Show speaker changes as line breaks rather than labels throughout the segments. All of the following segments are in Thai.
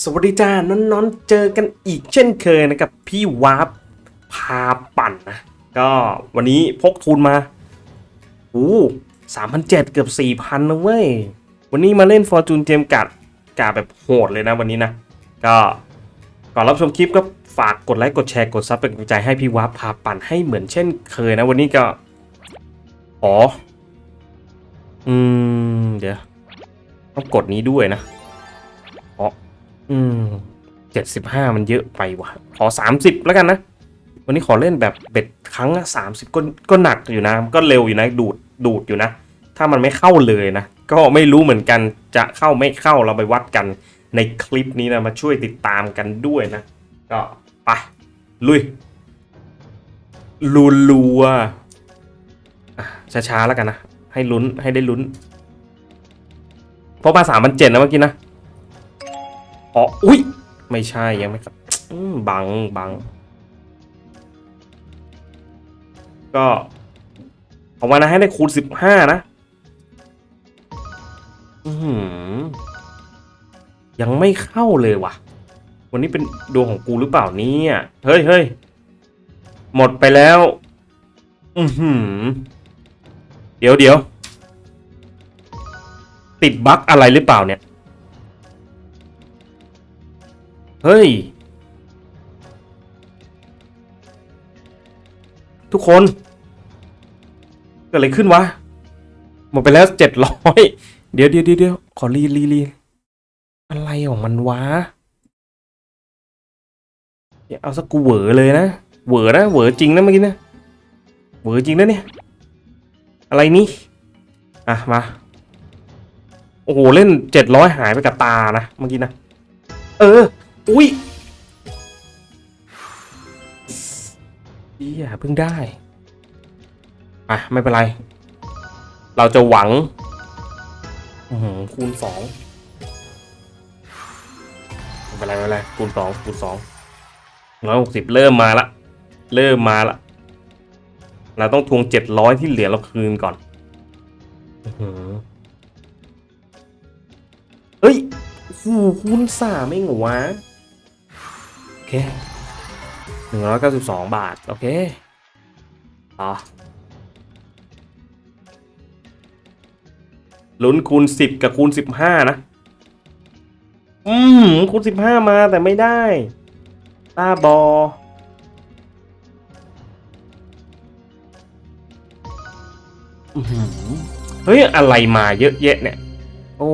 สวัสดีจ้าน้อนๆ เจอกันอีกเช่นเคยนะครับพี่วาร์ปพาปั่นนะก็วันนี้พกทุนมาโอ้สามพันเจ็ดเกือบสี่พันนะเว้ย วันนี้มาเล่นฟอร์จูนเจมกัดกาแบบโหดเลยนะวันนี้นะ ก็ก่อนรับชมคลิปก็ฝากกดไลค์กดแชร์กดซับเป็นกำลังใจให้พี่วาร์ปพาปั่นให้เหมือนเช่นเคยนะวันนี้ก็ขออืมเดี๋ยวต้องกดนี้ด้วยนะ อืมเจ็ดสิบห้ามันเยอะไปว่ะ ขอสามสิบแล้วกันนะ วันนี้ขอเล่นแบบเบ็ดครั้งละสามสิบก็ก็หนักอยู่นะ ก็เร็วอยู่นะดูดดูดอยู่นะ ถ้ามันไม่เข้าเลยนะ ก็ไม่รู้เหมือนกันจะเข้าไม่เข้าเราไปวัดกันในคลิปนี้นะมาช่วยติดตามกันด้วยนะ ก็ไปลุยลูลัวช้าๆแล้วกันนะ ให้ลุ้นให้ได้ลุ้นเพราะมาสามพันเจ็ดนะเมื่อกี้นะ อ๋อ อุ้ยไม่ใช่ยังไม่ครับบังบัง ก็เอามานะให้ได้คูณสิบห้านะ อือหือยังไม่เข้าเลยว่ะ วันนี้เป็นดวงของกูหรือเปล่านี่ยเฮ้ยเฮ้ยหมดไปแล้ว อือหือ เดี๋ยวเดี๋ยว ติดบั๊กอะไรหรือเปล่าเนี่ย เฮ้ย ทุกคน เกิดอะไรขึ้นวะ หมดไปแล้วเจ็ดร้อยเดี๋ยวเดี๋ยวเดี๋ยวเดี๋ยวขอรีรีรีอะไรของมันวะอย่าเอาสักกูเหวอเลยนะเหวอนะเหวอจริงนะเมื่อกี้นะเหวอจริงนะเนี่ย อะไรนี่อะมาโอ้โหเล่นเจ็ดร้อยหายไปกับตานะเมื่อกี้นะ เออ อุ้ยเฮียเพิ่งได้ อะ ไม่เป็นไร เราจะหวังอื้อหือคูณสองไม่เป็นไรไม่เป็นไรคูณสองคูณสองร้อยหกสิบเริ่มมาละ เริ่มมาละ เราต้องทวงเจ็ดร้อยที่เหลือเราคืนก่อนเฮ้ยโอ้โหคูณสามเองเหรอวะ หนึ่งร้อยเก้าสิบสองบาท โอเคต่อลุ้นคูณสิบกับคูณสิบห้านะ อืมคูณสิบห้ามาแต่ไม่ได้ตาบออื้อหือเฮ้ย อะไรมาเยอะแยะเนี่ย โอ้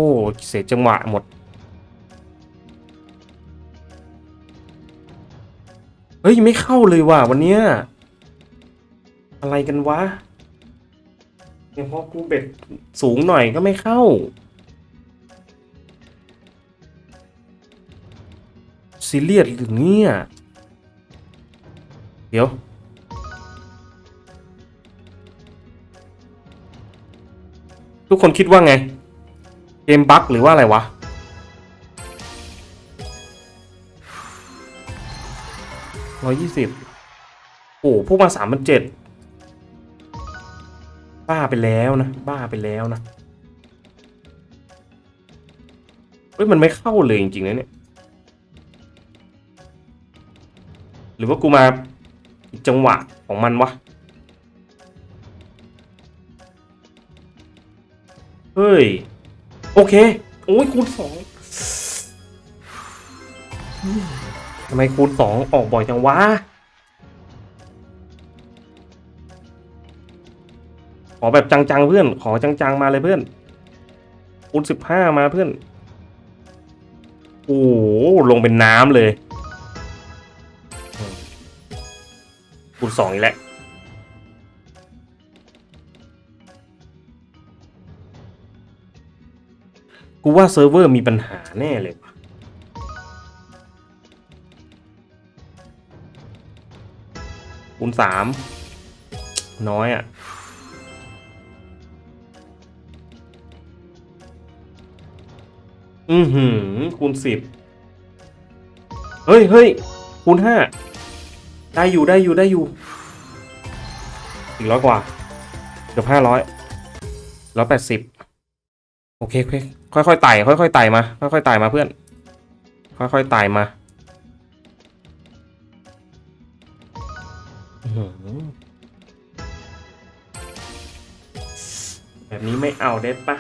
เสียจังหวะหมด ฮ้ย ไม่เข้าเลยว่ะวันเนี้ยอะไรกันวะเนี่ยพอกูเบ็ดสูงหน่อยก็ไม่เข้าซีเรียสหรือเนี่ย เดี๋ยว ทุกคนคิดว่าไง เกมบั๊กหรือว่าอะไรวะ ร้อยยี่สิบโอ้พวกมาสามพันเจ็ดบ้าไปแล้วนะ บ้าไปแล้วนะ เฮ้ย มันไม่เข้าเลยจริงๆนะเนี่ย หรือว่ากูมาจังหวะของมันวะ เฮ้ย โอเค โอ้ยคูณสอง ทำไมคูณสองออกบ่อยจังวะ ขอแบบจังๆเพื่อน ขอจังๆมาเลยเพื่อน คูณสิบห้ามาเพื่อน โอ้โหลงเป็นน้ำเลย คูณสองอีกแล้วกูว่าเซิร์ฟเวอร์มีปัญหาแน่เลยว่ะ คูณสามน้อยอะอือหือคูณสิบเฮ้ยเฮ้ยคูณห้าได้อยู่ได้อยู่ได้อยู่อีกร้อยกว่าเกือบห้าร้อยร้อยแปดสิบโอเคโอเคค่อยไต่ค่อยๆไต่มา ค่อยๆไต่มาเพื่อน ค่อยค่อยไต่มา แบบนี้ไม่เอาได้ปะ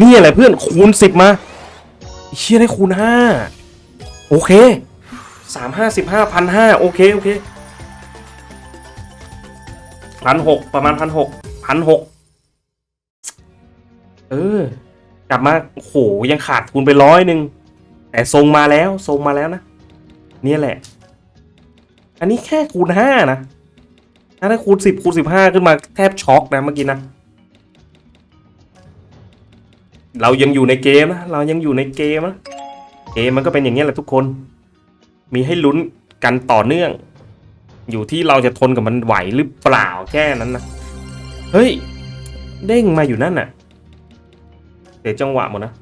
นี่อะไรเพื่อนคูณสิบมาเชี่ยได้คูณห้าโอเคสามห้าสิบห้าพันห้าโอเค โอเคพันหกประมาณพันหกพันหกเออ กลับมาโหยังขาดทุนไปร้อยหนึ่ง แต่ทรงมาแล้วทรงมาแล้วนะเนี่ยแหละ อันนี้แค่คูณห้านะถ้าคูณสิบคูณสิบห้าขึ้นมาแทบช็อกนะเมื่อกี้นะเรายังอยู่ในเกมนะเรายังอยู่ในเกมนะเกมมันก็เป็นอย่างนี้แหละทุกคน มีให้ลุ้นกันต่อเนื่อง อยู่ที่เราจะทนกับมันไหวหรือเปล่าแค่นั้นนะเฮ้ยเด้งมาอยู่นั่นน่ะเดี๋ยจังหวะหมดนะ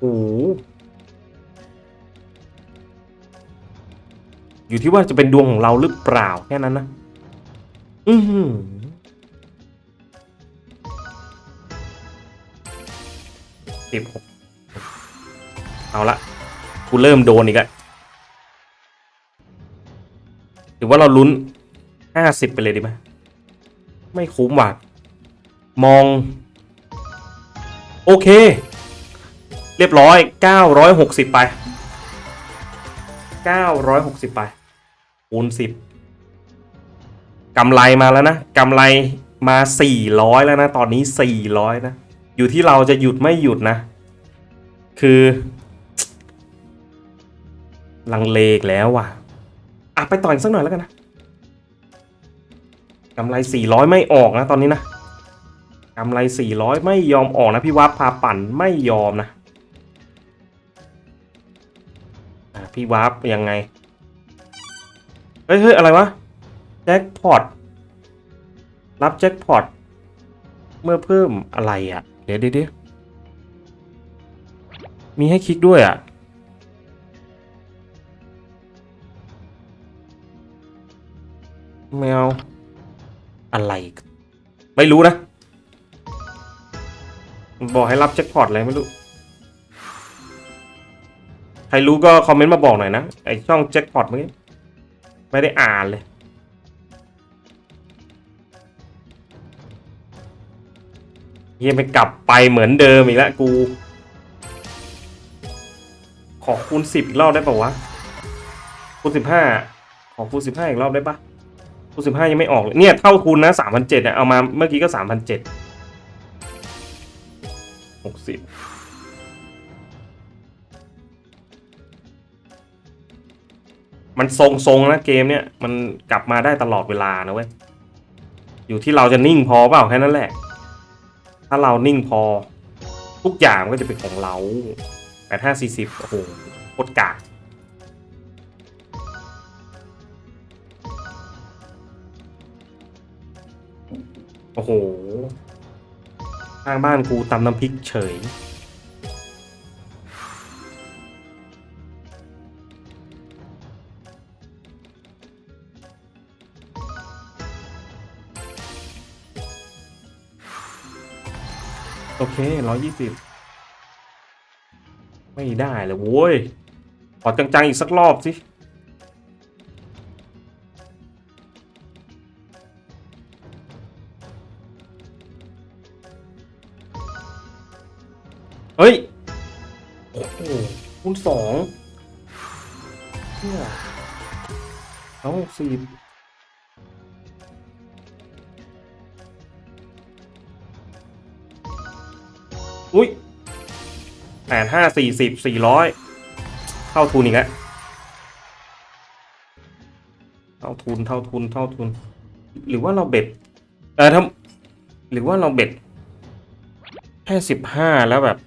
โอ้ อยู่ที่ว่าจะเป็นดวงของเราหรือเปล่าแค่นั้นนะ อือหือสิบหกเอาละกูเริ่มโดนอีกแล้วหรือว่าเราลุ้นห้าสิบไปเลยดีไหมไม่คุ้มว่ะมอง โอเค เรียบร้อยเก้าร้อยหกสิบไป เก้าร้อยหกสิบไปคูณสิบกำไรมาแล้วนะกำไรมาสี่ร้อยแล้วนะ ตอนนี้สี่ร้อยนะ อยู่ที่เราจะหยุดไม่หยุดนะ คือ ลังเลกแล้วว่ะอะไปต่ออีกสักหน่อยแล้วกันนะกำไร 400 ไม่ออกนะ ตอนนี้นะกำไร 400 ไม่ยอมออกนะ พี่วับพาปั่นไม่ยอมนะ พี่วับยังไง เฮ้ยเฮ้ยอะไรวะ แจ็คพอต รับแจ็คพอต เมื่อเพิ่มอะไรอะ เดี๋ยวเดี๋ยวมีให้คลิกด้วยอะ แมว อะไร ไม่รู้นะ บอกให้รับแจ็คพอตอะไรไม่รู้ ใครรู้ก็คอมเมนต์มาบอกหน่อยนะ ไอช่องแจ็คพอตเมื่อกี้ ไม่ได้อ่านเลย เฮียไปกลับไปเหมือนเดิมอีกแล้วกู ขอคูณสิบอีกรอบได้ป่าวะ คูณสิบห้าขอคูณสิบห้าอีกรอบได้ปะคูณสิบห้ายังไม่ออกเลยเนี่ยเท่าทุนนะสามพันเจ็ดเนี่ยเอามาเมื่อกี้ก็สามพันเจ็ดหกสิบ มันทรงๆนะเกมเนี่ยมันกลับมาได้ตลอดเวลานะเว้ยอยู่ที่เราจะนิ่งพอเปล่าแค่นั้นแหละ ถ้าเรานิ่งพอ ทุกอย่างก็จะเป็นของเราแปดห้าสี่สิบโอ้โหโคตรกากโอ้โหข้างบ้านกูตำน้ำพริกเฉย โอเคร้อยยี่สิบไม่ได้เลยโว้ย ขอจังๆ อีกสักรอบสิ เฮ้ย โอ้โหคูณสองเนี่ยสองหกสิบ อุ้ยแปดห้าสี่สิบสี่ร้อยเท่าทุนอีกแล้วเท่าทุนเท่าทุนเท่าทุน หรือว่าเราเบ็ดเออทำหรือว่าเราเบ็ดแค่สิบห้าแล้วแบบ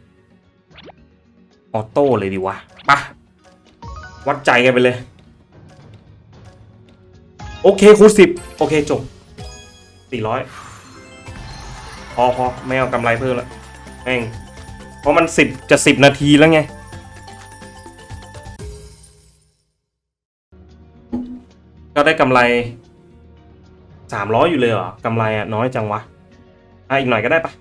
ออโต้เลยดีวะปะวัดใจกันไปเลย โอเคคูณสิบโอเคจบสี่ร้อยพอพอไม่เอากำไรเพิ่มแล้ว ม่งเพราะมันสิบจะสิบนาทีแล้วไง ก็ได้กำไรสามร้อยอยู่เลยเหรอกำไรอะน้อยจังวะ อะอีกหน่อยก็ได้ปะ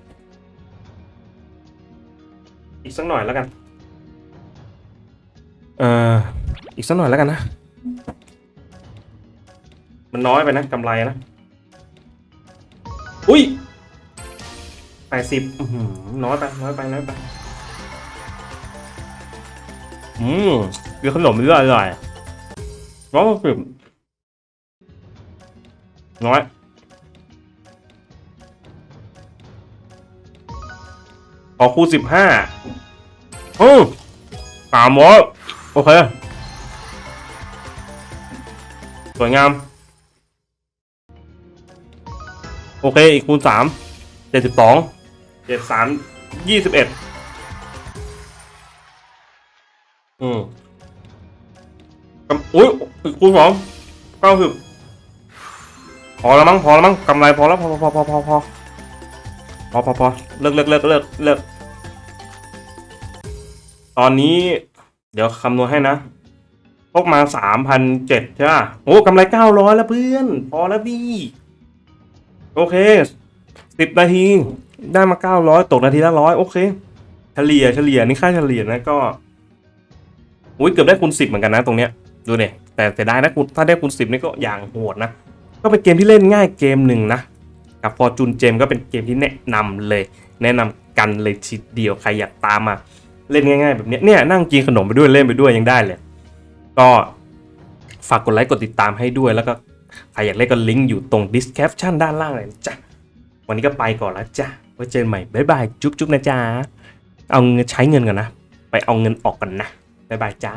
อีกสักหน่อยแล้วกัน เอ่ออีกสักหน่อยแล้วกันนะ มันน้อยไปนะกำไรนะ ดสิบน้อยไป น้อยไป น้อยไป อืมกินขนมเรื่อยอร่อยร้อยหกสิบน้อยขอคูณสิบห้าอืมสามร้อยโอเค สวยงาม โอเค อีกคูณสามเจ็ดสิบสอง เจ็ดสามยี่สิบเอ็ดอืมกำอุ้ยอีกคูณสองเก้าสิบพอแล้วมั้งพอแล้วมั้งกำไรพอแล้วพอพอพอพอพอพอพอพอเลิกเลิกเลิกเลิกเลิกตอนนี้ เดี๋ยวคำนวณให้นะพกมาสามพันเจ็ดใช่ป่ะโอ้กำไรเก้าร้อยแล้วเพื่อน พอแล้วพี่ โอเคสิบนาที ได้มาเก้าร้อยตกนาทีละร้อยโอเค เฉลี่ยเฉลี่ยนี่ค่าเฉลี่ยนะก็อุ้ยเกือบได้คูณสิบเหมือนกันนะตรงเนี้ยดูเนี่ยแต่แต่ได้นะคุณถ้าได้คูณสิบนี่ก็อย่างโหดนะ ก็เป็นเกมที่เล่นง่ายเกมหนึ่งนะ กับพอจูนเจมก็เป็นเกมที่แนะนำเลย แนะนำกันเลยทีเดียวใครอยากตามมา เล่นง่าย ๆ แบบเนี้ยเนี่ยนั่งกินขนมไปด้วยเล่นไปด้วยยังได้เลย ก็ฝากกดไลค์กดติดตามให้ด้วยแล้วก็ใครอยากเล่นก็ลิงก์อยู่ตรง description ด้านล่างเลยจ้ะวันนี้ก็ไปก่อนแล้วจ้ะ ไว้เจอกันใหม่บ๊ายบายจุ๊บจุ๊บนะจ๊ะเอาเงินใช้เงินก่อนนะ ไปเอาเงินออกกันนะบ๊ายบายจ้า